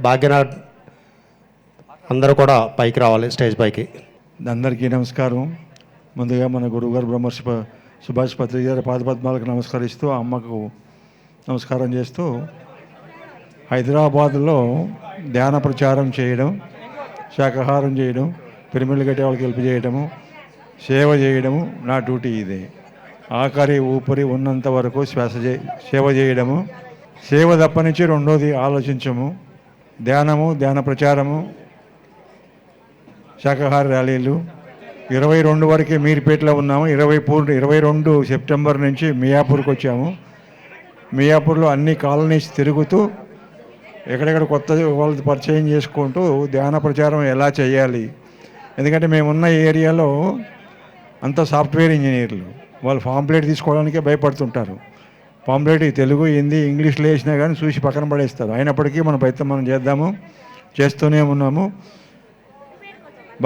భాగ్యనాథ్ అందరూ కూడా పైకి రావాలి స్టేజ్ పైకి. అందరికీ నమస్కారం. ముందుగా మన గురువుగారు బ్రహ్మర్షి సుభాష్ పత్రి గారి పాదపద్మాలకు నమస్కరిస్తూ అమ్మకు నమస్కారం చేస్తూ హైదరాబాద్లో ధ్యాన ప్రచారం చేయడం శాకాహారం చేయడం పిరమిడ్లు కట్టే వాళ్ళకి హెల్ప్ చేయడము సేవ చేయడము నా డ్యూటీ ఇదే. ఆఖరి ఊపిరి ఉన్నంత వరకు శ్వాస సేవ చేయడము. సేవ తప్పనించి రెండోది ఆలోచించము. ధ్యానము ధ్యాన ప్రచారము శాకాహార ర్యాలీలు. ఇరవై రెండు వరకే మీర్పేటలో ఉన్నాము. ఇరవై పూర్ ఇరవై రెండు సెప్టెంబర్ నుంచి మియాపూర్కి వచ్చాము. మియాపూర్లో అన్ని కాలనీస్ తిరుగుతూ ఎక్కడెక్కడ కొత్త వాళ్ళు పరిచయం చేసుకుంటూ ధ్యాన ప్రచారం ఎలా చేయాలి? ఎందుకంటే మేమున్న ఏరియాలో అంత సాఫ్ట్వేర్ ఇంజనీర్లు. వాళ్ళు పాంప్లెట్ తీసుకోవడానికే భయపడుతుంటారు. పాంప్లెట్ తెలుగు హిందీ ఇంగ్లీష్లో వేసినా కానీ చూసి పక్కన పడేస్తారు. అయినప్పటికీ మన ప్రయత్నం మనం చేద్దాము చేస్తూనే ఉన్నాము.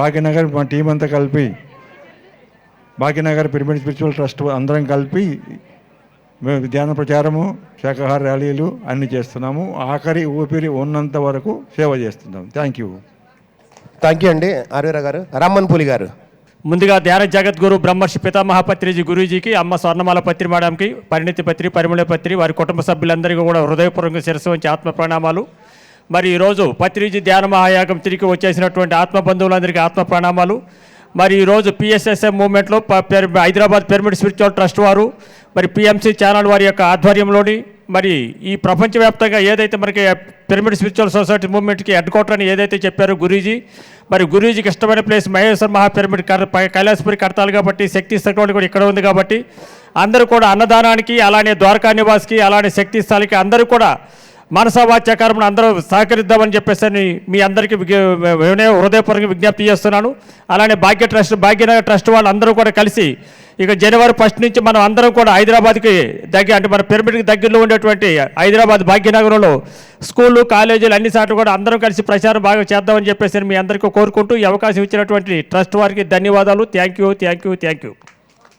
భాగ్యనగర్ మా టీం అంతా కలిపి భాగ్యనగర్ పిరమిడ్ స్పిరిచువల్ ట్రస్ట్ అందరం కలిపి మేము ధ్యాన ప్రచారము శాకాహార ర్యాలీలు అన్నీ చేస్తున్నాము. ఆఖరి ఊపిరి ఉన్నంత వరకు సేవ చేస్తున్నాం థ్యాంక్ యూ థ్యాంక్ యూ అండి ఆర్వీరా గారు రామ్మన్ పూలి గారు. ముందుగా ధ్యాన జగద్గురు బ్రహ్మర్షి పితామహ పత్రిజీ గురూజీకి అమ్మ స్వర్ణమాల పత్రి మేడంకి పరిణితి పత్రి పరిమళ పత్రి వారి కుటుంబ సభ్యులందరికీ కూడా హృదయపూర్వక శిరస్సు వంచి ఆత్మ ప్రణామాలు. మరి ఈరోజు పత్రిజీ ధ్యాన మహాయాగం తిరిగి వచ్చేసినటువంటి ఆత్మ బంధువులందరికీ ఆత్మ ప్రణామాలు. మరి ఈరోజు పిఎస్ఎస్ఎం మూమెంట్లో హైదరాబాద్ పిరమిడ్ స్పిరిచువల్ ట్రస్ట్ వారు మరి పిఎంసి ఛానల్ వారి యొక్క ఆధ్వర్యంలోని మరి ఈ ప్రపంచవ్యాప్తంగా ఏదైతే మనకి పిరమిడ్ స్పిరిచువల్ సొసైటీ మూవ్మెంట్కి హెడ్ క్వార్టర్ అని ఏదైతే చెప్పారో గురూజీ మరి గురూజీకి ఇష్టమైన ప్లేస్ మహేశ్వర్ మహా పిరమిడ్ కర్ కైలాసపురి కడతాలు కాబట్టి శక్తి స్థలం కూడా ఇక్కడ ఉంది కాబట్టి అందరూ కూడా అన్నదానానికి అలానే ద్వారకా నివాస్కి అలానే శక్తి స్థలికి అందరూ కూడా మనసవాచ్యకారం అందరూ సహకరిద్దామని చెప్పేసి అని మీ అందరికీ వినయ హృదయపూర్వక విజ్ఞప్తి చేస్తున్నాను. అలానే భాగ్య ట్రస్ట్ భాగ్యనగర్ ట్రస్ట్ వాళ్ళు అందరూ కూడా కలిసి ఇక జనవరి ఫస్ట్ నుంచి మనం అందరం కూడా హైదరాబాద్కి దగ్గర అంటే మన పిరమిడ్కి దగ్గరలో ఉండేటువంటి హైదరాబాద్ భాగ్యనగరంలో స్కూళ్ళు కాలేజీలు అన్ని సార్లు కూడా అందరం కలిసి ప్రచారం బాగా చేద్దామని చెప్పేసి మీ అందరికీ కోరుకుంటూ ఈ అవకాశం ఇచ్చినటువంటి ట్రస్ట్ వారికి ధన్యవాదాలు. Thank you thank you thank you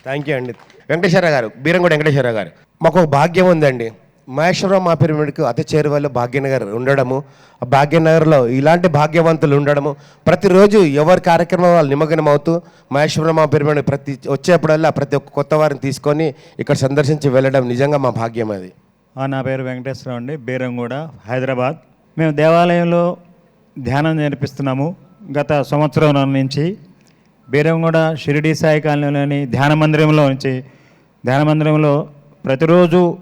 thank you అండి. వెంకటేశ్వర గారు బీరంగూడ వెంకటేశ్వర గారు. మాకు భాగ్యం ఉందండి. మహేశ్వరరావు మా పిరమిడ్కు అతి చేరువలో భాగ్యనగర్ ఉండడము. ఆ భాగ్యనగర్లో ఇలాంటి భాగ్యవంతులు ఉండడము. ప్రతిరోజు ఎవరి కార్యక్రమం వాళ్ళు నిమగ్నం అవుతూ మహేశ్వరం మా పిరమిడ్ ప్రతి వచ్చేప్పుడల్లా ప్రతి ఒక్క కొత్త వారిని తీసుకొని ఇక్కడ సందర్శించి వెళ్ళడం నిజంగా మా భాగ్యం అది. ఆ, నా పేరు వెంకటేశ్వరరావు అండి. బీరంగూడ హైదరాబాద్. మేము దేవాలయంలో ధ్యానం నేర్పిస్తున్నాము. గత సంవత్సరం నుంచి బీరంగూడ షిరిడి సాయి కాలనీలోని ధ్యాన మందిరంలో నుంచి ధ్యాన మందిరంలో ప్రతిరోజు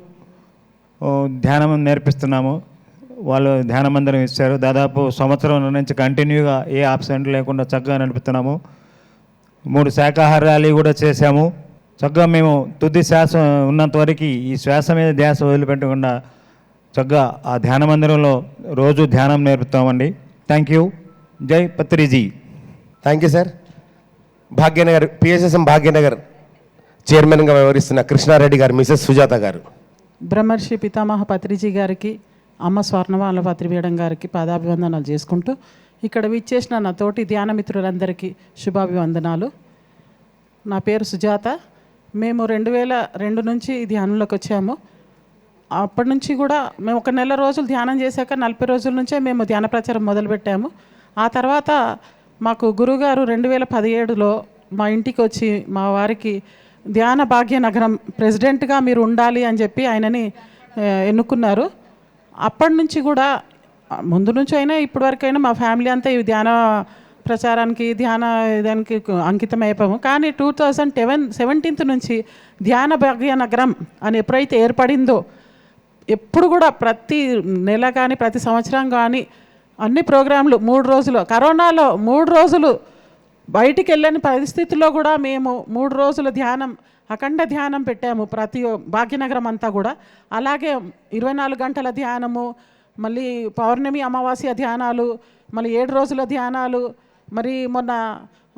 ధ్యానం నేర్పిస్తున్నాము. వాళ్ళు ధ్యాన మందిరం ఇచ్చారు. దాదాపు సంవత్సరం నుంచి కంటిన్యూగా ఏ ఆబ్సెంట్ లేకుండా చక్కగా నడుపుతున్నాము మూడు శాఖాహార ర్యాలీ కూడా చేశాము. చక్కగా మేము తుది శ్వాస ఉన్నంత వరకు ఈ శ్వాస మీద ధ్యాస వదిలిపెట్టకుండా చక్కగా ఆ ధ్యాన మందిరంలో రోజు ధ్యానం నేర్పుతామండి. Thank you. జై Patriji. Thank you sir Bhagyanagar PSSM Bhagyanagar చైర్మన్గా వ్యవహరిస్తున్న కృష్ణారెడ్డి గారు మిసెస్ సుజాత గారు. బ్రహ్మర్షి పితామహ పత్రిజీ గారికి అమ్మ స్వర్ణమాల పత్రివేయడం గారికి పాదాభివందనాలు చేసుకుంటూ ఇక్కడ విచ్చేసిన నా తోటి ధ్యానమిత్రులందరికీ శుభాభివందనాలు. నా పేరు సుజాత. మేము రెండు వేల రెండు నుంచి ధ్యానంలోకి వచ్చాము. అప్పటి నుంచి కూడా మేము ఒక నెల రోజులు ధ్యానం చేశాక నలభై రోజుల నుంచే మేము ధ్యాన ప్రచారం మొదలుపెట్టాము. ఆ తర్వాత మాకు గురుగారు రెండు వేల పదిహేడులో మా ఇంటికి వచ్చి మా వారికి ధ్యాన భాగ్య నగరం ప్రెసిడెంట్గా మీరు ఉండాలి అని చెప్పి ఆయనని ఎన్నుకున్నారు. అప్పటి నుంచి కూడా ముందు నుంచి అయినా ఇప్పటివరకైనా మా ఫ్యామిలీ అంతా ఈ ధ్యాన ప్రచారానికి ధ్యాన దానికి అంకితం అయిపోము కానీ టూ థౌజండ్ సెవెన్ సెవెంటీన్త్ నుంచి ధ్యాన భాగ్య నగరం అని ఎప్పుడైతే ఏర్పడిందో ఎప్పుడు కూడా ప్రతి నెల కానీ ప్రతి సంవత్సరం కానీ అన్ని ప్రోగ్రాంలు మూడు రోజులు కరోనాలో మూడు రోజులు బయటికి వెళ్ళని పరిస్థితుల్లో కూడా మేము మూడు రోజుల ధ్యానం అఖండ ధ్యానం పెట్టాము ప్రతి భాగ్యనగరం అంతా కూడా. అలాగే ఇరవై నాలుగు గంటల ధ్యానము మళ్ళీ పౌర్ణమి అమావాస్య ధ్యానాలు మళ్ళీ ఏడు రోజుల ధ్యానాలు మరి మొన్న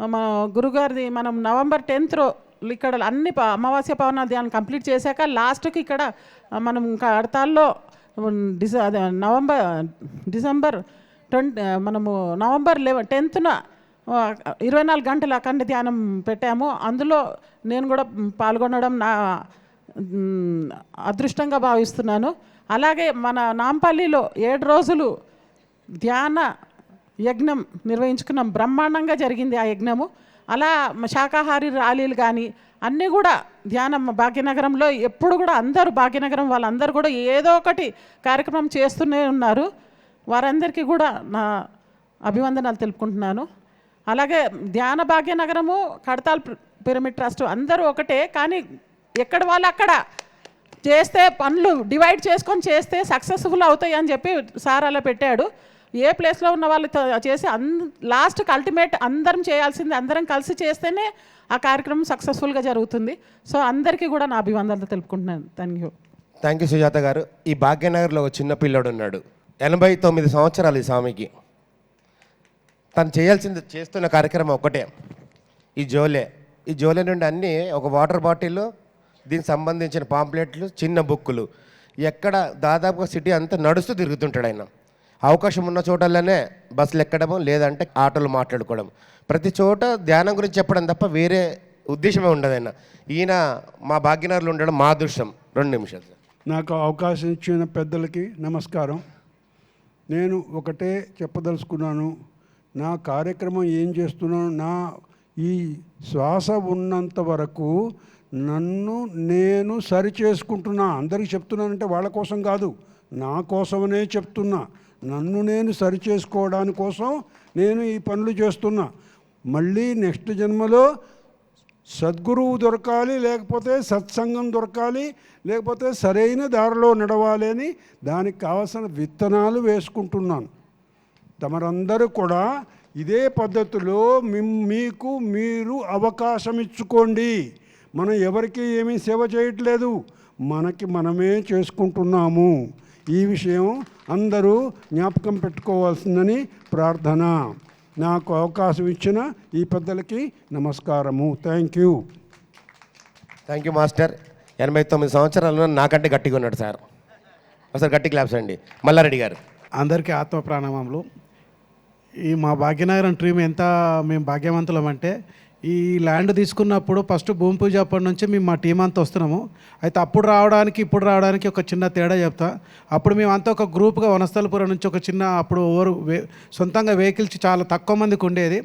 మా గురుగారిది మనం నవంబర్ టెన్త్ ఇక్కడ అన్ని అమావాస్య పౌర్ణ ధ్యానం కంప్లీట్ చేశాక లాస్ట్కి ఇక్కడ మనం ఇంకా అడతాల్లో డిస అదే నవంబర్ డిసెంబర్ ట్వంటీ మనము నవంబర్ లెవెన్ టెన్త్న ఇరవై నాలుగు గంటల అఖండ ధ్యానం పెట్టాము. అందులో నేను కూడా పాల్గొనడం నా అదృష్టంగా భావిస్తున్నాను. అలాగే మన నాంపల్లిలో ఏడు రోజులు ధ్యాన యజ్ఞం నిర్వహించుకున్నాం. బ్రహ్మాండంగా జరిగింది ఆ యజ్ఞము. అలా శాకాహారి ర్యాలీలు కానీ అన్నీ కూడా ధ్యానం భాగ్యనగరంలో ఎప్పుడు కూడా అందరూ భాగ్యనగరం వాళ్ళందరూ కూడా ఏదో ఒకటి కార్యక్రమం చేస్తూనే ఉన్నారు. వారందరికీ కూడా నా అభివందనాలు తెలుపుకుంటున్నాను. అలాగే ధ్యాన భాగ్యనగరము కడతాల్ పిరమిడ్ ట్రస్ట్ అందరూ ఒకటే కానీ ఎక్కడ వాళ్ళు అక్కడ చేస్తే పనులు డివైడ్ చేసుకొని చేస్తే సక్సెస్ఫుల్ అవుతాయి అని చెప్పి సార్ అలా పెట్టాడు. ఏ ప్లేస్లో ఉన్న వాళ్ళు చేసి అన్ లాస్ట్కి అల్టిమేట్ అందరం చేయాల్సింది అందరం కలిసి చేస్తేనే ఆ కార్యక్రమం సక్సెస్ఫుల్గా జరుగుతుంది. సో అందరికీ కూడా నా అభివందనలు తెలుపుకుంటున్నాను. Thank you. Thank you Sujatha garu. ఈ భాగ్యనగర్లో ఒక చిన్న పిల్లోడు ఉన్నాడు ఎనభై తొమ్మిది సంవత్సరాలు ఈ స్వామికి. తను చేయాల్సింది చేస్తున్న కార్యక్రమం ఒకటే ఈ జోలే. ఈ జోలే నుండి అన్నీ ఒక వాటర్ బాటిల్ దీనికి సంబంధించిన పాంప్లెట్లు చిన్న బుక్కులు. ఎక్కడ దాదాపుగా సిటీ అంతా నడుస్తూ తిరుగుతుంటాడు ఆయన. అవకాశం ఉన్న చోటల్లోనే బస్సులు ఎక్కడము లేదంటే ఆటోలు మాట్లాడుకోవడం. ప్రతి చోట ధ్యానం గురించి చెప్పడం తప్ప వేరే ఉద్దేశమే ఉండదు ఆయన. ఈయన మా భాగ్యనగర్లో ఉండడం మా దృశ్యం రెండు నిమిషాలు నాకు అవకాశం ఇచ్చిన పెద్దలకి నమస్కారం. నేను ఒకటే చెప్పదలుచుకున్నాను. నా కార్యక్రమం ఏం చేస్తున్నాను నా ఈ శ్వాస ఉన్నంత వరకు నన్ను నేను సరి చేసుకుంటున్నా అందరికి చెప్తున్నానంటే వాళ్ళ కోసం కాదు నా కోసమనే చెప్తున్నా. నన్ను నేను సరి చేసుకోవడానికి కోసం నేను ఈ పనులు చేస్తున్నా. మళ్ళీ నెక్స్ట్ జన్మలో సద్గురువు దొరకాలి లేకపోతే సత్సంగం దొరకాలి లేకపోతే సరైన దారిలో నడవాలి అని దానికి కావలసిన విత్తనాలు వేసుకుంటున్నాను. తమరందరూ కూడా ఇదే పద్ధతిలో మిమ్ మీకు మీరు అవకాశం ఇచ్చుకోండి మనం ఎవరికి ఏమీ సేవ చేయట్లేదు. మనకి మనమే చేసుకుంటున్నాము. ఈ విషయం అందరూ జ్ఞాపకం పెట్టుకోవాల్సిందని ప్రార్థన. నాకు అవకాశం ఇచ్చిన ఈ పెద్దలకి నమస్కారము. Thank you. Thank you master. ఎనభై తొమ్మిది సంవత్సరాలు నాకంటే గట్టిగా ఉన్నాడు సార్. ఒకసారి గట్టి క్లాప్స్ అండి. మల్లారెడ్డి గారు. అందరికీ ఆత్మ ప్రాణామములు ఈ మా భాగ్యనగరం టీం ఎంత మేము భాగ్యవంతులం అంటే ఈ ల్యాండ్ తీసుకున్నప్పుడు ఫస్ట్ భూమి పూజ అప్పటి నుంచి మేము మా టీం అంతా వస్తున్నాము. అయితే అప్పుడు రావడానికి ఇప్పుడు రావడానికి ఒక చిన్న తేడా చెప్తా. అప్పుడు మేము అంతా ఒక గ్రూప్గా వనస్థలపురం నుంచి ఒక చిన్న అప్పుడు ఓవర్ వే సొంతంగా వెహికల్స్ చాలా తక్కువ మందికి ఉండేది.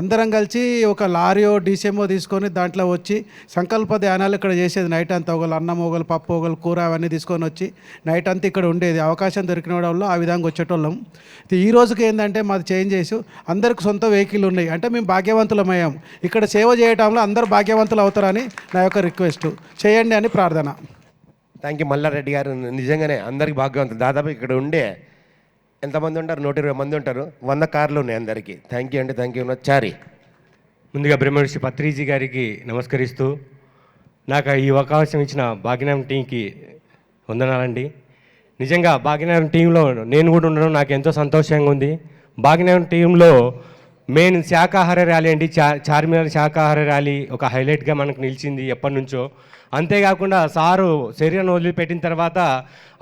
అందరం కలిసి ఒక లారీయో డీసీఎంఓ తీసుకొని దాంట్లో వచ్చి సంకల్ప ధ్యానాలు ఇక్కడ చేసేది నైట్ అంతా. ఒకళ్ళు అన్నం ఒకళ్ళు పప్పు ఒకళ్ళు కూర అవన్నీ తీసుకొని వచ్చి నైట్ అంతా ఇక్కడ ఉండేది. అవకాశం దొరికిన వాళ్ళు ఆ విధంగా వచ్చేటోళ్ళం. ఈ రోజుకి ఏంటంటే మాది చేంజ్ చేసి అందరికి సొంత వెహికల్ ఉన్నాయి. అంటే మేము భాగ్యవంతులమయ్యాము ఇక్కడ సేవ చేయటంలో అందరూ భాగ్యవంతులు అవుతారని నా యొక్క రిక్వెస్ట్. చేయండి అని ప్రార్థన. థ్యాంక్ యూ మల్లారెడ్డి గారు. నిజంగానే అందరికి భాగ్యవంతులు. దాదాపు ఇక్కడ ఉండే ఎంతమంది ఉంటారు? నూట ఇరవై మంది ఉంటారు. వంద కార్లు ఉన్నాయి అందరికీ. థ్యాంక్ యూ అండి. థ్యాంక్ యూ చారి ముందుగా బ్రహ్మర్షి పత్రిజీ గారికి నమస్కరిస్తూ నాకు ఈ అవకాశం ఇచ్చిన భాగ్యనగరం టీంకి వందనాలండి. నిజంగా భాగ్యనగరం టీంలో నేను కూడా ఉండడం నాకు ఎంతో సంతోషంగా ఉంది. భాగ్యనగరం టీంలో మెయిన్ శాకాహార ర్యాలీ అండి. చా చార్మినార్ శాకాహార ర్యాలీ ఒక హైలైట్గా మనకు నిలిచింది ఎప్పటి నుంచో అంతేకాకుండా సారు శరీరం వదిలిపెట్టిన తర్వాత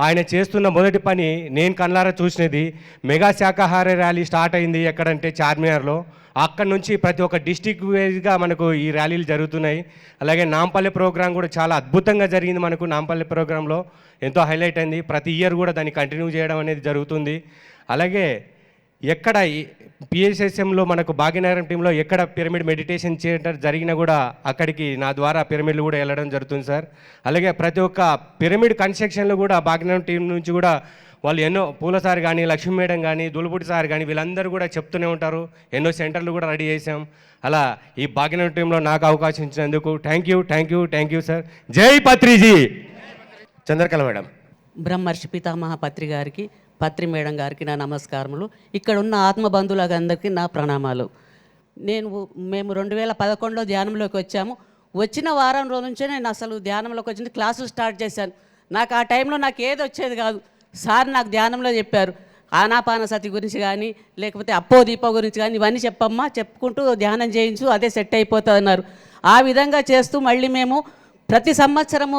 ఆయన చేస్తున్న మొదటి పని నేను కళ్ళారా చూసినది మెగా శాకాహార ర్యాలీ స్టార్ట్ అయింది ఎక్కడంటే చార్మినార్లో. అక్కడ నుంచి ప్రతి ఒక్క డిస్టిక్ వైజ్గా మనకు ఈ ర్యాలీలు జరుగుతున్నాయి. అలాగే నాంపల్లి ప్రోగ్రాం కూడా చాలా అద్భుతంగా జరిగింది మనకు నాంపల్లి ప్రోగ్రాంలో. ఎంతో హైలైట్ అయింది. ప్రతి ఇయర్ కూడా దాన్ని కంటిన్యూ చేయడం అనేది జరుగుతుంది. అలాగే ఎక్కడ పిఎస్ఎస్ఎంలో మనకు భాగ్యనగరం టీంలో ఎక్కడ పిరమిడ్ మెడిటేషన్ చేయడం జరిగినా కూడా అక్కడికి నా ద్వారా పిరమిడ్లు కూడా వెళ్ళడం జరుగుతుంది సార్. అలాగే ప్రతి ఒక్క పిరమిడ్ కన్స్ట్రక్షన్లో కూడా భాగ్యనగరం టీం నుంచి కూడా వాళ్ళు ఎన్నో పూల సార్ కానీ లక్ష్మీ మేడం కానీ దులుపుడి సార్ కానీ వీళ్ళందరూ కూడా చెప్తూనే ఉంటారు. ఎన్నో సెంటర్లు కూడా రెడీ చేసాం అలా ఈ భాగ్యనగరం టీంలో నాకు అవకాశం ఇచ్చినందుకు thank you thank you thank you sir. జై పత్రిజీ! చంద్రకళ మేడం. బ్రహ్మర్షి పితామహ పత్రి గారికి పత్రి మేడం గారికి నా నమస్కారములు. ఇక్కడ ఉన్న ఆత్మ నా ప్రణామాలు. నేను మేము రెండు వేల పదకొండులో ధ్యానంలోకి వచ్చాము. వచ్చిన వారం రోజు నుంచే నేను అసలు ధ్యానంలోకి వచ్చింది. క్లాసులు స్టార్ట్ చేశాను. నాకు ఆ టైంలో నాకు ఏది వచ్చేది కాదు. సార్ నాకు ధ్యానంలో చెప్పారు. ఆనాపాన సతి గురించి కానీ లేకపోతే అప్పో దీపో గురించి కానీ ఇవన్నీ చెప్పమ్మా చెప్పుకుంటూ ధ్యానం చేయించు అదే సెట్ అయిపోతుంది అన్నారు. ఆ విధంగా చేస్తూ మళ్ళీ మేము ప్రతి సంవత్సరము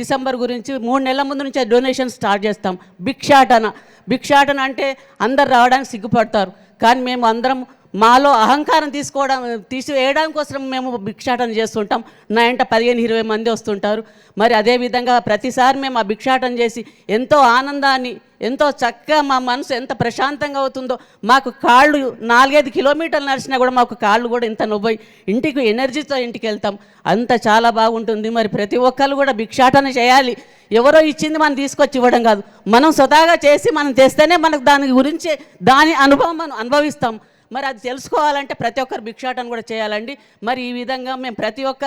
డిసెంబర్ గురించి మూడు నెలల ముందు నుంచి డొనేషన్ స్టార్ట్ చేస్తాం. భిక్షాటన. భిక్షాటన అంటే అందరు రావడానికి సిగ్గుపడతారు. కానీ మేము అందరం మాలో అహంకారం తీసుకోవడం తీసివేయడం కోసం మేము భిక్షాటన చేస్తుంటాం. నా ఇంట పదిహేను ఇరవై మంది వస్తుంటారు. మరి అదేవిధంగా ప్రతిసారి మేము ఆ భిక్షాటన చేసి ఎంతో ఆనందాన్ని ఎంతో చక్కగా మా మనసు ఎంత ప్రశాంతంగా అవుతుందో మాకు కాళ్ళు నాలుగైదు కిలోమీటర్లు నడిచినా కూడా మాకు కాళ్ళు కూడా ఇంత నొవ్వాయి ఇంటికి ఎనర్జీతో ఇంటికి వెళ్తాం. అంత చాలా బాగుంటుంది. మరి ప్రతి ఒక్కరు కూడా భిక్షాటన చేయాలి. ఎవరో ఇచ్చింది మనం తీసుకొచ్చి ఇవ్వడం కాదు. మనం స్వతహాగా చేసి మనం తెస్తేనే మనకు దాని గురించి దాని అనుభవం మనం అనుభవిస్తాం. మరి అది తెలుసుకోవాలంటే ప్రతి ఒక్కరు భిక్షాటన కూడా చేయాలండి. మరి ఈ విధంగా మేము ప్రతి ఒక్క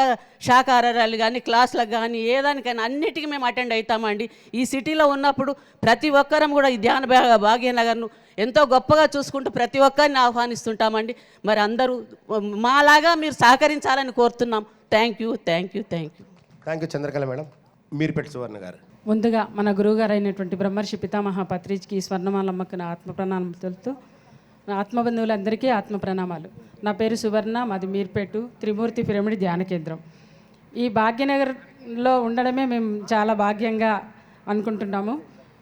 శాకాహారాలు కానీ క్లాసులకు కానీ ఏదానికైనా అన్నిటికీ మేము అటెండ్ అవుతామండి ఈ సిటీలో ఉన్నప్పుడు ప్రతి ఒక్కరం కూడా ఈ ధ్యాన భాగ్యనగర్ను ఎంతో గొప్పగా చూసుకుంటూ ప్రతి ఒక్కరిని ఆహ్వానిస్తుంటామండి. మరి అందరూ మాలాగా మీరు సహకరించాలని కోరుతున్నాం. Thank you thank you thank you thank you Chandrakala madam మీరుపెట్టి Suvarna garu. ముందుగా మన గురువుగారు అయినటువంటి బ్రహ్మర్షి పితామహ పత్రిజ్కి స్వర్ణమాలమ్మకు నా ఆత్మ ప్రణామాలు తెలుపుతూ ఆత్మబంధువులందరికీ ఆత్మ ప్రణామాలు నా పేరు సువర్ణ మాది మీర్పేటు త్రిమూర్తి పిరమిడ్ ధ్యాన కేంద్రం. ఈ భాగ్యనగర్లో ఉండడమే మేము చాలా భాగ్యంగా అనుకుంటున్నాము.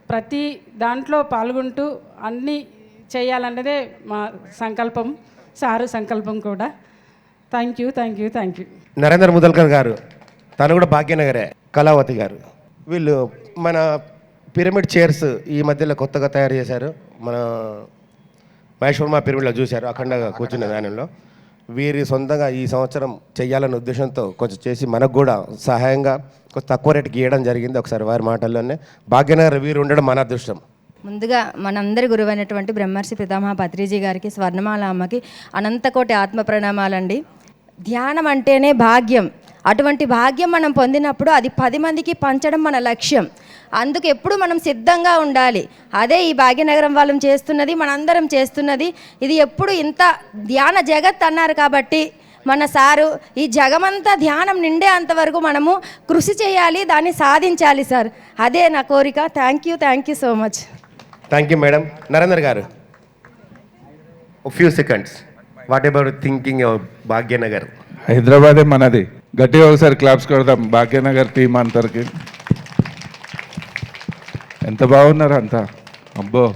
ప్రతి దాంట్లో పాల్గొంటూ అన్నీ చేయాలన్నదే మా సంకల్పం సారు సంకల్పం కూడా. Thank you thank you thank you Narendra Mudalkar garu తను కూడా భాగ్యనగరే కళావతి గారు. వీళ్ళు మన పిరమిడ్ చైర్స్ ఈ మధ్యలో కొత్తగా తయారు చేశారు. మన మహేశ్వరమ పిరమిడ్లో చూశారు అఖండగా కూర్చున్న వ్యానంలో వీరి సొంతంగా ఈ సంవత్సరం చెయ్యాలనే ఉద్దేశంతో కొంచెం చేసి మనకు కూడా సహాయంగా కొంచెం తక్కువ రేటుకి ఇవ్వడం జరిగింది ఒకసారి వారి మాటల్లోనే. భాగ్యనగర్ వీరు ఉండడం మన అదృష్టం. ముందుగా మనందరి గురువైనటువంటి బ్రహ్మర్షి పితామహ పత్రిజీ గారికి స్వర్ణమాల అమ్మకి అనంతకోటి ఆత్మ ప్రణామాలండి. ధ్యానం అంటేనే భాగ్యం. అటువంటి భాగ్యం మనం పొందినప్పుడు అది పది మందికి పంచడం మన లక్ష్యం. అందుకు ఎప్పుడు మనం సిద్ధంగా ఉండాలి. అదే ఈ భాగ్యనగరం వాళ్ళం చేస్తున్నది మనందరం చేస్తున్నది. ఇది ఎప్పుడు ఇంత ధ్యాన జగత్ అన్నారు కాబట్టి మన సారు ఈ జగమంతా ధ్యానం నిండే అంతవరకు మనము కృషి చేయాలి దాన్ని సాధించాలి సార్. అదే నా కోరిక. Thank you thank you so much thank you madam Narender garu few seconds what about thinking Bhagyanagar హైదరాబాదే మనది. గట్టిగా ఒకసారి క్లాప్స్ కొడదాం. భాగ్యనగర్ టీం అందరికి ఎంత బాగున్నారు అంతా? అబ్బో.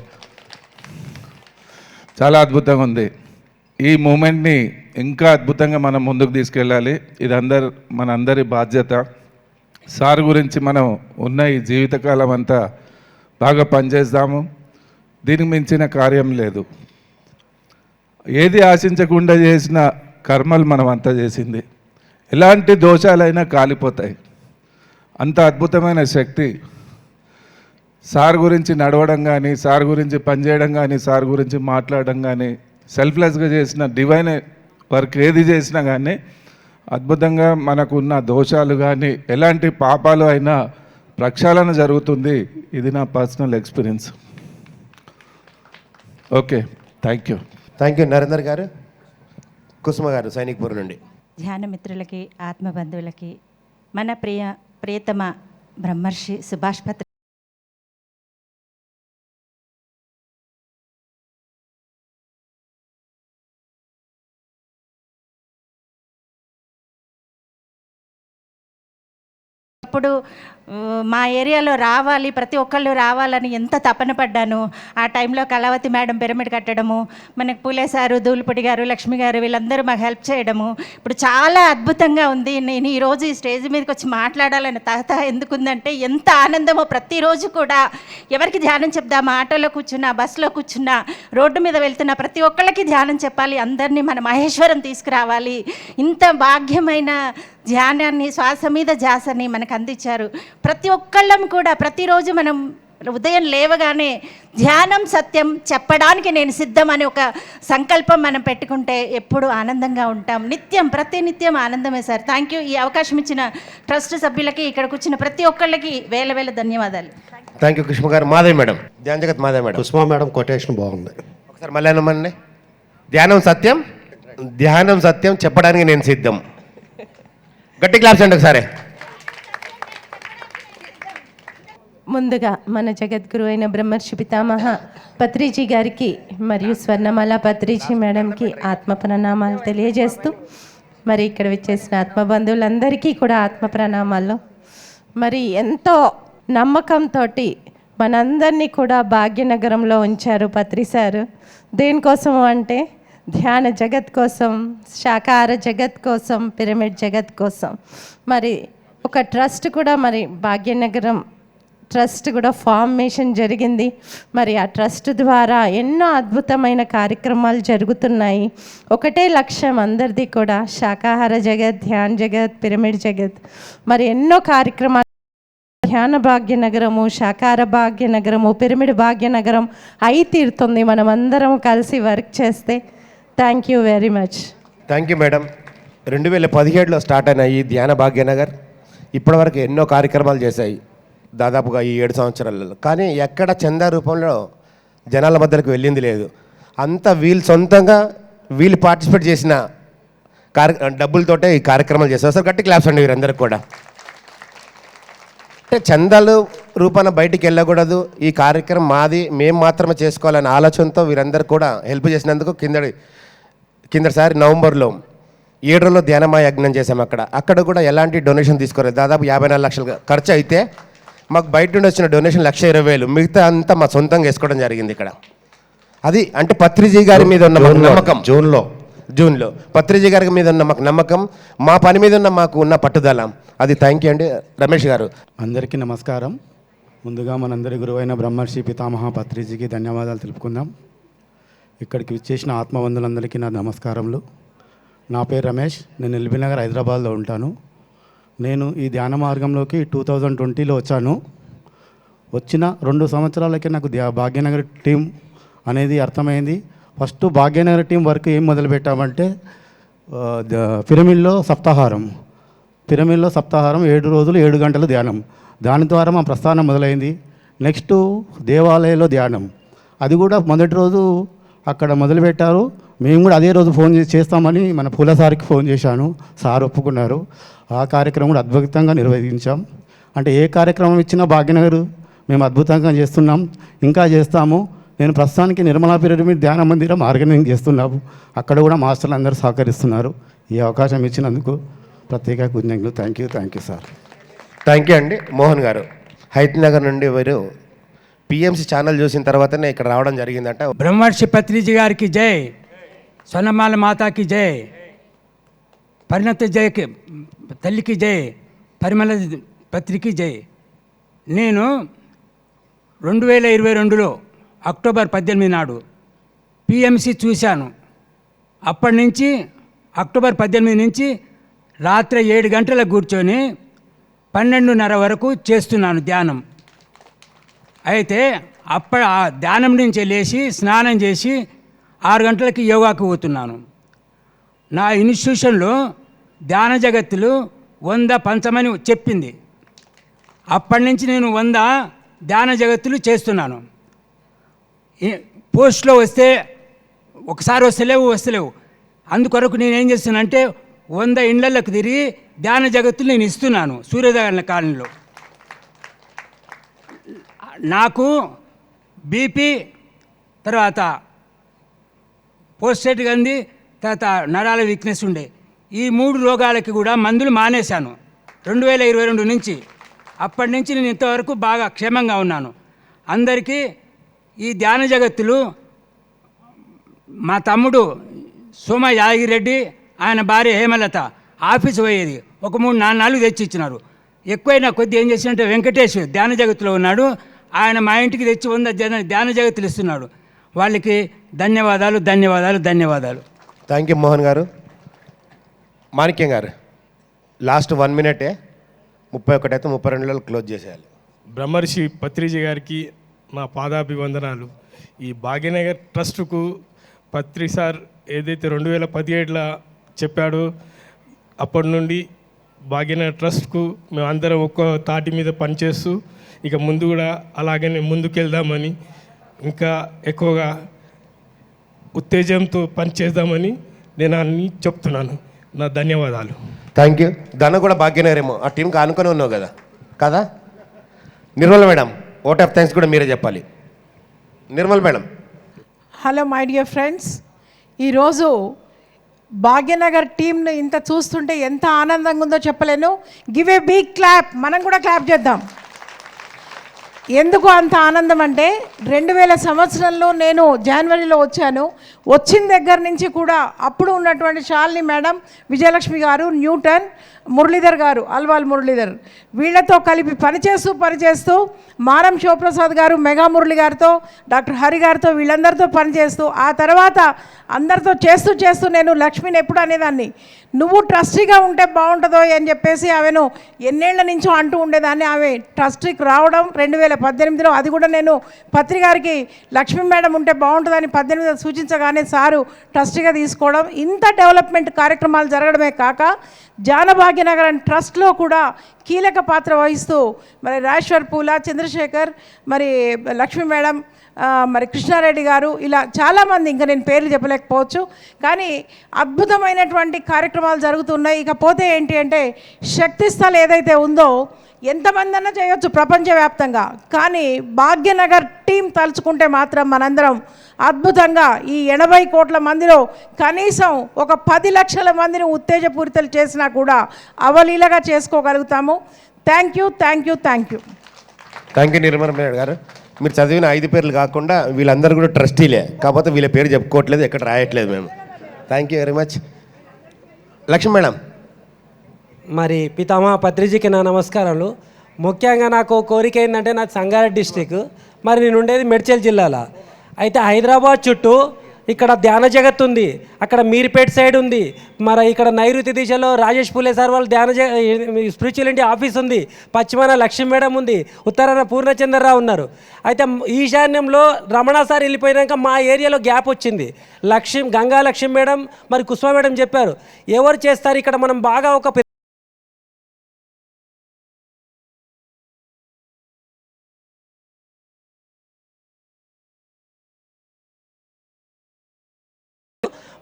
చాలా అద్భుతంగా ఉంది. ఈ మూమెంట్ని ఇంకా అద్భుతంగా మనం ముందుకు తీసుకెళ్ళాలి. ఇది అందరు మన అందరి బాధ్యత. సార్ గురించి మనం ఉన్న ఈ జీవితకాలం అంతా బాగా పనిచేస్తాము దీనికి మించిన కార్యం లేదు. ఏది ఆశించకుండా చేసిన కర్మలు మనం అంతా చేసింది. ఎలాంటి దోషాలైనా కాలిపోతాయి. అంత అద్భుతమైన శక్తి సార్ గురించి నడవడం కానీ సార్ గురించి పనిచేయడం కానీ సార్ గురించి మాట్లాడడం కానీ సెల్ఫ్లెస్గా చేసిన డివైన్ వర్క్ ఏది చేసినా కానీ అద్భుతంగా మనకున్న దోషాలు కానీ ఎలాంటి పాపాలు అయినా ప్రక్షాళన జరుగుతుంది. ఇది నా personal experience okay thank you thank you Narender garu. Kusuma garu Sainikpuri నుండి. ధ్యాన మిత్రులకి ఆత్మ బంధువులకి మన ప్రియ ప్రియతమ బ్రహ్మర్షి సుభాష్ పత్రి ఎప్పుడు మా ఏరియాలో రావాలి ప్రతి ఒక్కళ్ళు రావాలని ఎంత తపన పడ్డాను. ఆ టైంలో కళావతి మేడం పిరమిడ్ కట్టడము మనకు పూలే సారు దూలిపొడి గారు లక్ష్మి గారు వీళ్ళందరూ మాకు హెల్ప్ చేయడము. ఇప్పుడు చాలా అద్భుతంగా ఉంది. నేను ఈరోజు ఈ స్టేజ్ మీదకి వచ్చి మాట్లాడాలని తహత ఎందుకుందంటే ఎంత ఆనందమో ప్రతిరోజు కూడా. ఎవరికి ధ్యానం చెప్దామా ఆటోలో కూర్చున్నా బస్సులో కూర్చున్నా రోడ్డు మీద వెళ్తున్నా ప్రతి ఒక్కళ్ళకి ధ్యానం చెప్పాలి. అందరినీ మన మహేశ్వరం తీసుకురావాలి. ఇంత భాగ్యమైన ధ్యానాన్ని శ్వాస మీద ధ్యాసని మనకు అందించారు. ప్రతి ఒక్కళ్ళం కూడా ప్రతిరోజు మనం ఉదయం లేవగానే ధ్యానం సత్యం చెప్పడానికి నేను సిద్ధం అని ఒక సంకల్పం మనం పెట్టుకుంటే ఎప్పుడు ఆనందంగా ఉంటాం. నిత్యం ప్రతి నిత్యం ఆనందమే సార్. థ్యాంక్ యూ ఈ అవకాశం ఇచ్చిన ట్రస్ట్ సభ్యులకి ఇక్కడికి వచ్చిన ప్రతి ఒక్కళ్ళకి వేల వేల ధన్యవాదాలు. Thank you Kushma garu. Madhav madam. ధ్యాన జగత్ Madhav madam. Kusuma madam quotation బాగుంది. ఒకసారి మళ్ళీ అనమండి ధ్యానం సత్యం ధ్యానం సత్యం చెప్పడానికి నేను సిద్ధం. గట్టి క్లాప్స్ అండి ఒకసారి. ముందుగా మన జగద్గురు అయిన బ్రహ్మర్షి పితామహ పత్రిజీ గారికి మరియు స్వర్ణమాల పత్రిజీ మేడంకి ఆత్మ ప్రణామాలు తెలియజేస్తూ మరి ఇక్కడ విచ్చేసిన ఆత్మ బంధువులందరికీ కూడా ఆత్మ ప్రణామాలు. మరి ఎంతో నమ్మకంతో మనందరినీ కూడా భాగ్యనగరంలో ఉంచారు పత్రి సారు. దేనికోసం అంటే ధ్యాన జగత్ కోసం శాకాహార జగత్ కోసం పిరమిడ్ జగత్ కోసం. మరి ఒక ట్రస్ట్ కూడా మరి భాగ్యనగరం ట్రస్ట్ కూడా ఫార్మేషన్ జరిగింది. మరి ఆ ట్రస్ట్ ద్వారా ఎన్నో అద్భుతమైన కార్యక్రమాలు జరుగుతున్నాయి. ఒకటే లక్ష్యం అందరిది కూడా శాకాహార జగత్ ధ్యాన్ జగత్ పిరమిడ్ జగత్. మరి ఎన్నో కార్యక్రమాలు ధ్యాన భాగ్యనగరము శాకార భాగ్యనగరము పిరమిడ్ భాగ్యనగరం అయి తీరుతుంది. మనం అందరం కలిసి వర్క్ చేస్తే thank you very much. Thank you madam. రెండు వేల పదిహేడులో స్టార్ట్ అయిన ఈ ధ్యాన భాగ్యనగర్ ఇప్పటివరకు ఎన్నో కార్యక్రమాలు చేశాయి. దాదాపుగా ఈ ఏడు సంవత్సరాలలో. కానీ ఎక్కడ చందా రూపంలో జనాల మధ్యలోకి వెళ్ళింది లేదు. అంతా వీళ్ళు సొంతంగా వీళ్ళు పార్టిసిపేట్ చేసిన కార్య డబ్బులతోటే ఈ కార్యక్రమాలు చేస్తారు. సార్ గట్టి క్లాప్స్ అండి వీరందరికీ కూడా. అంటే చందాలు రూపాన బయటికి వెళ్ళకూడదు. ఈ కార్యక్రమం మాది మేము మాత్రమే చేసుకోవాలనే ఆలోచనతో వీరందరూ కూడా హెల్ప్ చేసినందుకు కింద కిందసారి నవంబర్లో ఏడు రోజుల్లో ధ్యానమా యజ్ఞం చేసాం అక్కడ. అక్కడ కూడా ఎలాంటి డొనేషన్ తీసుకోలేదు. దాదాపు యాభై నాలుగు లక్షలు ఖర్చు అయితే మాకు బయట నుండి వచ్చిన డొనేషన్ లక్ష ఇరవై వేలు. మిగతా అంతా మా సొంతంగా వేసుకోవడం జరిగింది ఇక్కడ. అది అంటే పత్రిజీ గారి మీద ఉన్న మాకు నమ్మకం. జూన్లో. జూన్లో. పత్రిజీ గారి మీద ఉన్న మాకు నమ్మకం. మా పని మీద ఉన్న మాకు ఉన్న పట్టుదల. అది థ్యాంక్ యూ అండి రమేష్ గారు. అందరికీ నమస్కారం. ముందుగా మనందరి గురువైన బ్రహ్మర్షి పితామహ పత్రిజీకి ధన్యవాదాలు తెలుపుకుందాం. ఇక్కడికి విచ్చేసిన ఆత్మవంతులందరికీ నా నమస్కారములు. నా పేరు రమేష్. నేను ఎల్బీ నగర్ హైదరాబాద్లో ఉంటాను. నేను ఈ ధ్యాన మార్గంలోకి టూ థౌజండ్ ట్వంటీలో వచ్చాను. వచ్చిన రెండు సంవత్సరాలకే నాకు ధ్యా- భాగ్యనగర్ టీం అనేది అర్థమైంది. ఫస్ట్ భాగ్యనగర్ టీం వర్క్ ఏం మొదలుపెట్టామంటే పిరమిడ్లో సప్తాహారం. పిరమిడ్లో సప్తాహారం ఏడు రోజులు ఏడు గంటలు ధ్యానం. దాని ద్వారా మా ప్రస్థానం మొదలైంది. నెక్స్ట్ దేవాలయంలో ధ్యానం. అది కూడా మొదటి రోజు అక్కడ మొదలుపెట్టారు. మేము కూడా అదే రోజు ఫోన్ చేసి చేస్తామని మన పూల సార్కి ఫోన్ చేశాను. సార్ ఒప్పుకున్నారు. ఆ కార్యక్రమం కూడా అద్భుతంగా నిర్వహించాం. అంటే ఏ కార్యక్రమం ఇచ్చినా భాగ్యనగర్ మేము అద్భుతంగా చేస్తున్నాం. ఇంకా చేస్తాము. నేను ప్రస్తుతానికి నిర్మలా పిరమిడ్ ధ్యాన మందిరం ఆర్గనైజ్ చేస్తున్నాము. అక్కడ కూడా మాస్టర్లు అందరూ సహకరిస్తున్నారు. ఈ అవకాశం ఇచ్చినందుకు ప్రత్యేక కృతజ్ఞతలు thank you. Thank you sir. Thank you అండి. మోహన్ గారు హైత్ నగర్ నుండి వారు పిఎంసి ఛానల్ చూసిన తర్వాతనే ఇక్కడ రావడం జరిగిందంట. బ్రహ్మర్షి పత్రిజీ గారికి జై. సొన్నమాల మాతాకి జై. పరిణత జయకి తల్లికి జై. పరిమళ పత్రికి జై. నేను రెండు వేల ఇరవై రెండులో అక్టోబర్ పద్దెనిమిది నాడు పిఎంసి చూశాను. అప్పటి నుంచి అక్టోబర్ పద్దెనిమిది నుంచి రాత్రి ఏడు గంటలకు కూర్చొని పన్నెండున్నర వరకు చేస్తున్నాను ధ్యానం. అయితే అప్ప ఆ ధ్యానం నుంచి లేచి స్నానం చేసి ఆరు గంటలకి యోగాకు పోతున్నాను. నా ఇన్స్టిట్యూషన్లో ధ్యాన జగత్తులు వంద పంచమని చెప్పింది. అప్పటి నుంచి నేను వంద ధ్యాన జగత్తులు చేస్తున్నాను. పోస్ట్లో వస్తే ఒకసారి వస్తలేవు వస్తలేవు. అందుకొరకు నేను ఏం చేస్తున్నానంటే వంద ఇండ్లకు తిరిగి ధ్యాన జగత్తులు నేను ఇస్తున్నాను సూర్యోదయ కాలనీలో నాకు బీపీ తర్వాత పోస్టేట్ గంది తర్వాత నరాల వీక్నెస్ ఉండే. ఈ మూడు రోగాలకి కూడా మందులు మానేశాను. రెండు వేల ఇరవై రెండు నుంచి. అప్పటి నుంచి నేను ఇంతవరకు బాగా క్షేమంగా ఉన్నాను. అందరికీ ఈ ధ్యాన జగత్తులు మా తమ్ముడు సోమ యాదగిరెడ్డి ఆయన భార్య హేమలత ఆఫీస్ పోయేది. ఒక మూడు నాలుగు నాలుగు తెచ్చి ఇచ్చినారు ఎక్కువైనా కొద్ది ఏం చేసినట్టే వెంకటేష్ ధ్యాన జగత్తులో ఉన్నాడు. ఆయన మా ఇంటికి తెచ్చి వంద జన ధ్యాన జగత్తులు ఇస్తున్నాడు వాళ్ళకి ధన్యవాదాలు ధన్యవాదాలు ధన్యవాదాలు. థ్యాంక్ యూ మోహన్ గారు. మాణిక్యం గారు లాస్ట్ వన్ మినిటే ముప్పై ఒకటి అయితే ముప్పై రెండులో క్లోజ్ చేసేయాలి. బ్రహ్మర్షి పత్రిజీ గారికి మా పాదాభివందనాలు. ఈ భాగ్యనగర్ ట్రస్టుకు పత్రి సార్ ఏదైతే రెండు వేల పదిహేడులో చెప్పాడో అప్పటి నుండి భాగ్యనగర్ ట్రస్ట్కు మేమందరం ఒక్క తాటి మీద పనిచేస్తూ ఇక ముందు కూడా అలాగనే ముందుకెళ్దామని ఇంకా ఎక్కువగా ఉత్తేజంతో పనిచేద్దామని నేను అన్ని చెప్తున్నాను. నా ధన్యవాదాలు. థ్యాంక్ యూ ధన కూడా భాగ్యనగరేమో. ఆ టీంకి ఆనుకొని ఉన్నావు కదా. కదా? Nirmala madam vote of thanks కూడా మీరే చెప్పాలి. Nirmal madam. Hello my dear friends ఈరోజు భాగ్యనగర్ టీంను ఇంత చూస్తుంటే ఎంత ఆనందంగా ఉందో చెప్పలేను. గివ్ ఏ బిగ్ క్లాప్ మనం కూడా క్లాప్ చేద్దాం. ఎందుకు అంత ఆనందం అంటే రెండు వేల సంవత్సరంలో నేను జనవరిలో వచ్చాను. వచ్చిన దగ్గర నుంచి కూడా అప్పుడు ఉన్నటువంటి శాలిని మేడం విజయలక్ష్మి గారు న్యూటన్ మురళీధర్ గారు అల్వాల్ మురళీధర్ వీళ్ళతో కలిపి పనిచేస్తూ పనిచేస్తూ మారం శివప్రసాద్ గారు మెగా మురళి గారితో డాక్టర్ హరి గారితో వీళ్ళందరితో పనిచేస్తూ ఆ తర్వాత అందరితో చేస్తూ చేస్తూ నేను లక్ష్మిని ఎప్పుడు అనేదాన్ని నువ్వు ట్రస్టీగా ఉంటే బాగుంటుందో అని చెప్పేసి ఆమెను ఎన్నేళ్ళ నుంచో అంటూ ఉండేదాన్ని. ఆమె ట్రస్టీకి రావడం రెండు వేల పద్దెనిమిదిలో అది కూడా నేను పత్రికారికి లక్ష్మి లక్ష్మీ మేడం ఉంటే బాగుంటుందని పద్దెనిమిది సూచించగానే సారు ట్రస్ట్గా తీసుకోవడం ఇంత డెవలప్మెంట్ కార్యక్రమాలు జరగడమే కాక జానభాగ్యనగర్ అండ్ ట్రస్ట్లో కూడా కీలక పాత్ర వహిస్తూ మరి రాజేశ్వర్ పూల చంద్రశేఖర్ మరి లక్ష్మీ మేడం మరి కృష్ణారెడ్డి గారు ఇలా చాలామంది ఇంకా నేను పేర్లు చెప్పలేకపోవచ్చు. కానీ అద్భుతమైనటువంటి కార్యక్రమాలు జరుగుతున్నాయి. ఇకపోతే ఏంటి అంటే శక్తిస్థల్ ఏదైతే ఉందో ఎంతమంది అన్నా చేయొచ్చు ప్రపంచవ్యాప్తంగా. కానీ భాగ్యనగర్ టీం తలుచుకుంటే మాత్రం మనందరం అద్భుతంగా ఈ ఎనభై కోట్ల మందిలో కనీసం ఒక పది లక్షల మందిని ఉత్తేజపూరితలు చేసినా కూడా అవలీలగా చేసుకోగలుగుతాము. Thank you thank you thank you. Thank you Nirmala garu. మీరు చదివిన ఐదు పేర్లు కాకుండా వీళ్ళందరూ కూడా ట్రస్టీలే. కాకపోతే వీళ్ళ పేరు చెప్పుకోవట్లేదు ఎక్కడ రాయట్లేదు మేము. Thank you very much. Lakshmi madam. మరి పితామహ పత్రిజీకి నా నమస్కారాలు. ముఖ్యంగా నాకు కోరిక ఏంటంటే నాది సంగారెడ్డి డిస్టిక్. మరి నేను ఉండేది మెడ్చల్ జిల్లాలో. అయితే హైదరాబాద్ చుట్టూ ఇక్కడ ధ్యాన జగత్ ఉంది. అక్కడ మీర్పేట్ సైడ్ ఉంది. మరి ఇక్కడ నైరుతి దిశలో రాజేష్ పూలే సార్ వాళ్ళు ధ్యాన జగ స్పిరిచువలిటీ ఆఫీస్ ఉంది. పశ్చిమాన లక్ష్మీ మేడం ఉంది. ఉత్తరాన పూర్ణచంద్రరావు ఉన్నారు. అయితే ఈశాన్యంలో రమణ సార్ వెళ్ళిపోయినాక మా ఏరియాలో గ్యాప్ వచ్చింది. లక్ష్మి గంగా లక్ష్మి మేడం మరి కుష్మా మేడం చెప్పారు. ఎవరు చేస్తారు? ఇక్కడ మనం బాగా ఒక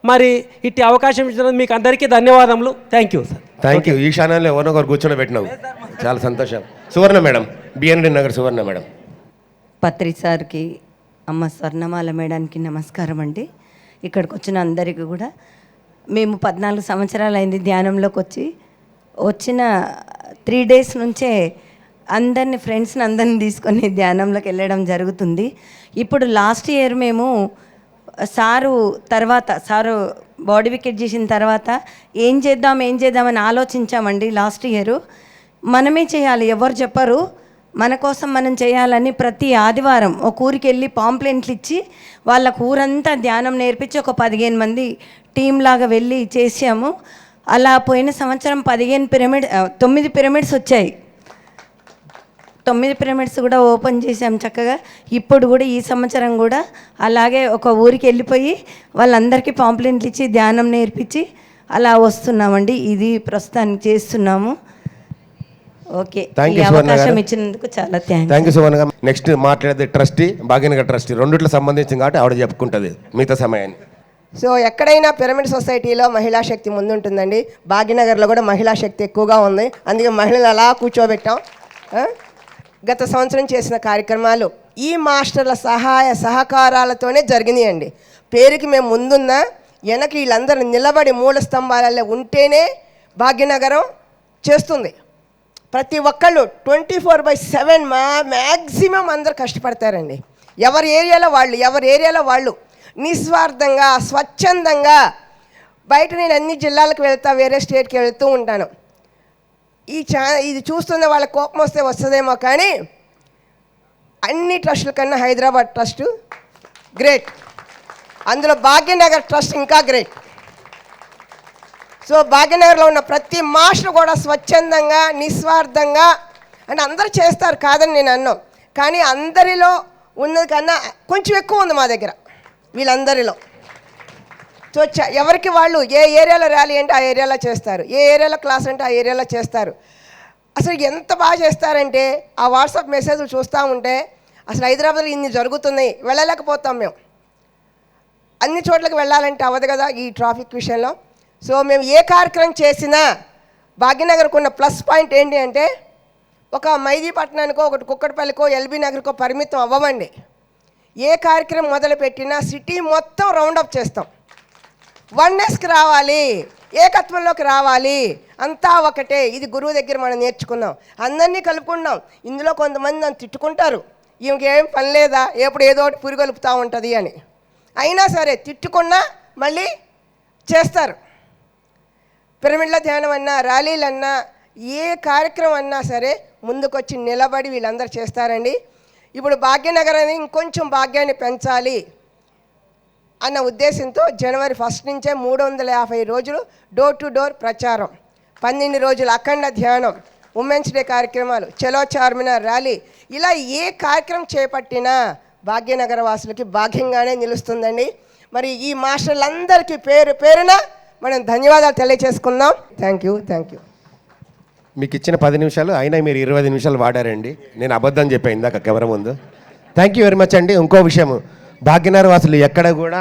మరి ఇట్టి అవకాశం ఇచ్చినందుకు మీకు అందరికీ ధన్యవాదములు. Thank you sir thank you ఈ క్షణాల్లో ఎవరినో ఒకరు కూర్చొని పెట్టినావు. చాలా సంతోషం. Suvarna madam BND Nagar Suvarna madam. Patri సార్కి అమ్మ స్వర్ణమాల మేడానికి నమస్కారం అండి. ఇక్కడికి వచ్చిన అందరికీ కూడా మేము పద్నాలుగు సంవత్సరాలు అయింది ధ్యానంలోకి వచ్చి వచ్చిన త్రీ డేస్ నుంచే అందరిని ఫ్రెండ్స్ని అందరిని తీసుకొని ధ్యానంలోకి వెళ్ళడం జరుగుతుంది. ఇప్పుడు లాస్ట్ ఇయర్ మేము సారు తర్వాత సారు బాడీ వికెట్ చేసిన తర్వాత ఏం చేద్దాం ఏం చేద్దామని ఆలోచించామండి లాస్ట్ ఇయర్. మనమే చేయాలి ఎవరు చెప్పరు. మన కోసం మనం చేయాలని ప్రతి ఆదివారం ఒక ఊరికి వెళ్ళి పాంప్లెంట్లు ఇచ్చి వాళ్ళకు ఊరంతా ధ్యానం నేర్పించి ఒక పదిహేను మంది టీం లాగా వెళ్ళి చేసాము. అలా పోయిన సంవత్సరం పదిహేను పిరమిడ్ తొమ్మిది పిరమిడ్స్ వచ్చాయి. తొమ్మిది పిరమిడ్స్ కూడా ఓపెన్ చేసాం చక్కగా. ఇప్పుడు కూడా ఈ సంవత్సరం కూడా అలాగే ఒక ఊరికి వెళ్ళిపోయి వాళ్ళందరికీ పాంప్లెంట్లు ఇచ్చి ధ్యానం నేర్పించి అలా వస్తున్నామండి. ఇది ప్రస్తుతానికి చేస్తున్నాము. ఓకే. ఈ అవకాశం ఇచ్చినందుకు చాలా థ్యాంక్స్ థ్యాంక్ యూ నెక్స్ట్ మాట్లాడేది ట్రస్టీ భాగ్యనగర్ ట్రస్టీ రెండిట్లో సంబంధించింది కాబట్టి ఆవిడ చెప్పుకుంటుంది మిగతా సమయాన్ని. సో ఎక్కడైనా పిరమిడ్ సొసైటీలో మహిళా శక్తి ముందుంటుందండి. భాగ్యనగర్లో కూడా మహిళా శక్తి ఎక్కువగా ఉంది. అందుకే మహిళలు అలా కూర్చోబెట్టాం? గత సంవత్సరం చేసిన కార్యక్రమాలు ఈ మాస్టర్ల సహాయ సహకారాలతోనే జరిగినాయండి. పేరుకి మేము ముందున్న వెనక వీళ్ళందరూ నిలబడి మూల స్తంభాలలో ఉంటేనే భాగ్యనగరం చేస్తుంది. ప్రతి ఒక్కళ్ళు ట్వంటీ ఫోర్ బై సెవెన్ మా మ్యాక్సిమం అందరు కష్టపడతారండి. ఎవరి ఏరియాలో వాళ్ళు ఎవరి ఏరియాలో వాళ్ళు నిస్వార్థంగా స్వచ్ఛందంగా బయట నేను అన్ని జిల్లాలకు వెళ్తా వేరే స్టేట్కి వెళ్తూ ఉంటాను. ఈ చా ఇది చూస్తున్న వాళ్ళ కోపం వస్తే వస్తుందేమో కానీ అన్ని ట్రస్టుల కన్నా హైదరాబాద్ ట్రస్ట్ గ్రేట్. అందులో భాగ్యనగర్ ట్రస్ట్ ఇంకా గ్రేట్. సో భాగ్యనగర్లో ఉన్న ప్రతి మాస్టర్ కూడా స్వచ్ఛందంగా నిస్వార్థంగా అంటే అందరూ చేస్తారు కాదని నేను అన్నాం. కానీ అందరిలో ఉన్నది కన్నా కొంచెం ఎక్కువ ఉంది మా దగ్గర వీళ్ళందరిలో. సో ఎవరికి వాళ్ళు ఏ ఏరియాలో ర్యాలీ అంటే ఆ ఏరియాలో చేస్తారు ఏ ఏరియాలో క్లాస్ అంటే ఆ ఏరియాలో చేస్తారు. అసలు ఎంత బాగా చేస్తారంటే ఆ వాట్సాప్ మెసేజ్లు చూస్తూ ఉంటే అసలు హైదరాబాద్లో ఇన్ని జరుగుతున్నాయి వెళ్ళలేకపోతాం మేము. అన్ని చోట్లకి వెళ్ళాలంటే అవ్వదు కదా ఈ ట్రాఫిక్ విషయంలో. సో మేము ఏ కార్యక్రమం చేసినా భాగ్యనగర్కు ఉన్న ప్లస్ పాయింట్ ఏంటి అంటే ఒక మైదీపట్నానికో ఒకటి కుక్కటిపల్లికో ఎల్బీ నగర్కో పరిమితం అవ్వమండి ఏ కార్యక్రమం మొదలుపెట్టినా సిటీ మొత్తం రౌండప్ చేస్తాం. వన్నెస్కి రావాలి ఏకత్వంలోకి రావాలి. అంతా ఒకటే. ఇది గురువు దగ్గర మనం నేర్చుకున్నాం. అందరినీ కలుపుకున్నాం ఇందులో కొంతమంది నన్ను తిట్టుకుంటారు. ఈమెకి ఏం పని లేదా? ఎప్పుడు ఏదో ఒకటి పురుగొలుపుతూ ఉంటుంది అని. అయినా సరే తిట్టుకున్నా మళ్ళీ చేస్తారు. పిరమిడ్ల ధ్యానం అన్నా ర్యాలీలు అన్నా ఏ కార్యక్రమం అన్నా సరే ముందుకొచ్చి నిలబడి వీళ్ళందరూ చేస్తారండి. ఇప్పుడు భాగ్యనగరాన్ని ఇంకొంచెం భాగ్యాన్ని పెంచాలి. అన్న ఉద్దేశంతో జనవరి ఫస్ట్ నుంచే మూడు వందల యాభై రోజులు డోర్ టు డోర్ ప్రచారం. పన్నెండు రోజులు అఖండ ధ్యానం ఉమెన్స్ డే కార్యక్రమాలు చలో చార్మినార్ ర్యాలీ ఇలా ఏ కార్యక్రమం చేపట్టినా భాగ్యనగర వాసులకి భాగ్యంగానే నిలుస్తుందండి. మరి ఈ మాస్టర్లందరికీ పేరు పేరున మనం ధన్యవాదాలు తెలియజేసుకుందాం. థ్యాంక్ యూ థ్యాంక్ యూ మీకు ఇచ్చిన పది నిమిషాలు అయినా మీరు ఇరవై నిమిషాలు వాడారండి. నేను అబద్ధం చెప్పాను ఇందాక కెమెరా ముందు. థ్యాంక్ యూ వెరీ మచ్ అండి. ఇంకో విషయం భాగ్యనగర్ వాసులు ఎక్కడ కూడా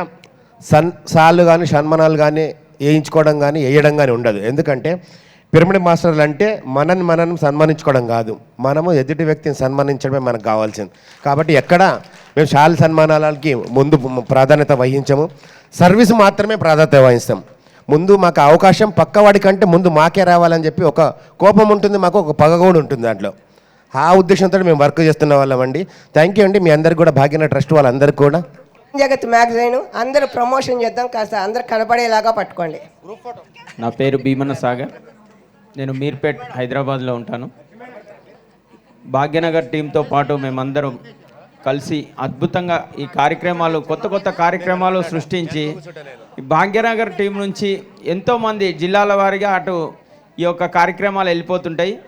సన్ సార్లు కానీ సన్మానాలు కానీ వేయించుకోవడం కానీ వేయడం కానీ ఉండదు. ఎందుకంటే పిరమిడ్ మాస్టర్లు అంటే మనని మనం సన్మానించుకోవడం కాదు. మనము ఎదుటి వ్యక్తిని సన్మానించడమే మనకు కావాల్సింది. కాబట్టి ఎక్కడ మేము శాల సన్మానాలకి ముందు ప్రాధాన్యత వహించము. సర్వీస్ మాత్రమే ప్రాధాన్యత వహిస్తాం. ముందు మాకు అవకాశం పక్కవాడి కంటే ముందు మాకే రావాలని చెప్పి ఒక కోపం ఉంటుంది మాకు ఒక పగ కూడా ఉంటుంది దాంట్లో. ఆ ఉద్దేశంతో మేము వర్క్ చేస్తున్న వాళ్ళం అండి. థ్యాంక్ యూ అండి. మీ అందరికి కూడా భాగ్యన ట్రస్ట్ వాళ్ళందరికీ కూడా. జగత్ మ్యాగజైన్. అందరూ ప్రమోషన్ చేద్దాం. కాస్త అందరు కనపడేలాగా పట్టుకోండి. నా పేరు భీమన్న సాగర్. నేను మీర్పేట్ హైదరాబాద్లో ఉంటాను. భాగ్యనగర్ టీంతో పాటు మేమందరం కలిసి అద్భుతంగా ఈ కార్యక్రమాలు కొత్త కొత్త కార్యక్రమాలు సృష్టించి ఈ భాగ్యనగర్ టీం నుంచి ఎంతోమంది జిల్లాల వారీగా అటు ఈ యొక్క కార్యక్రమాలు వెళ్ళిపోతుంటాయి.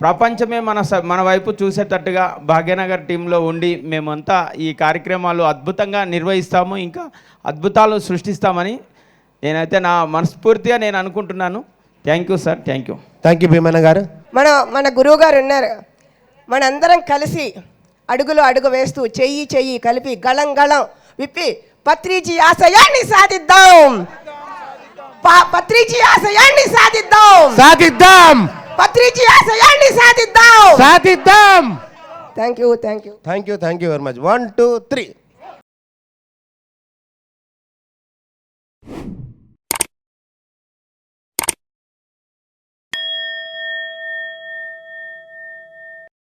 ప్రపంచమే మన స- మన వైపు చూసేటట్టుగా భాగ్యనగర్ టీంలో ఉండి మేమంతా ఈ కార్యక్రమాలు అద్భుతంగా నిర్వహిస్తాము ఇంకా అద్భుతాలు సృష్టిస్తామని నేనైతే నా మనస్ఫూర్తిగా నేను అనుకుంటున్నాను. Thank you sir thank you. Thank you Bhimanna garu. మన మన గురువు గారు ఉన్నారు. మనందరం కలిసి అడుగులు అడుగు వేస్తూ చెయ్యి చెయ్యి కలిపి గళం గళం విప్పి పత్రిజీ ఆశయాన్ని సాధిద్దాం. ప- పత్రిజీ ఆశయాన్ని సాధిద్దాం. సాధిద్దాం. పత్రిజీ ఆశయాన్ని సాధిద్దాం. సాధిద్దాం. Thank you thank you thank you thank you very much one two three